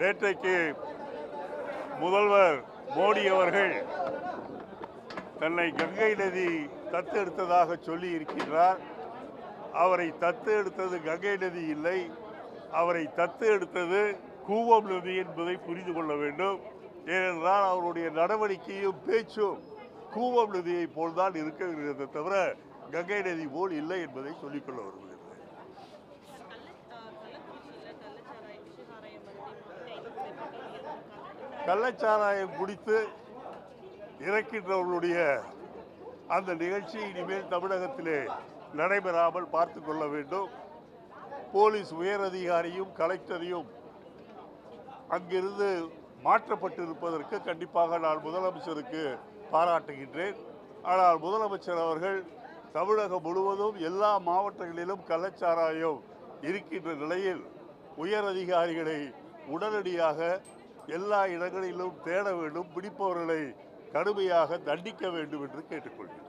நேற்றைக்கு முதல்வர் மோடி அவர்கள் தன்னை கங்கை நதி தத்து எடுத்ததாக சொல்லி இருக்கின்றார் அவரை தத்து எடுத்தது கங்கை நதி இல்லை. அவரை தத்து எடுத்தது கூவம் நதி என்பதை புரிந்து கொள்ள வேண்டும். ஏனென்றால் அவருடைய நடவடிக்கையும் பேச்சும் கூவம் நதியை போல்தான் இருக்கிறது தவிர கங்கை நதி போல் இல்லை என்பதை சொல்லிக்கொள்ள வருகிறது கள்ளச்சாராயம் குடித்து இறக்கின்றவர்களுடைய அந்த நிகழ்ச்சி இனிமேல் தமிழகத்திலே நடைபெறாமல் பார்த்து கொள்ள வேண்டும். போலீஸ் உயர் அதிகாரியும் கலெக்டரையும் அங்கிருந்து மாற்றப்பட்டிருப்பதற்கு கண்டிப்பாக நான் முதலமைச்சருக்கு பாராட்டுகின்றேன். ஆனால் முதலமைச்சர் அவர்கள் தமிழகம் முழுவதும் எல்லா மாவட்டங்களிலும் கள்ளச்சாராயம் இருக்கின்ற நிலையில் உயர் அதிகாரிகளை உடனடியாக எல்லா இடங்களிலும் தேட வேண்டும் பிடிப்பவர்களை கடுமையாக தண்டிக்க வேண்டும் என்று கேட்டுக்கொள்கிறேன்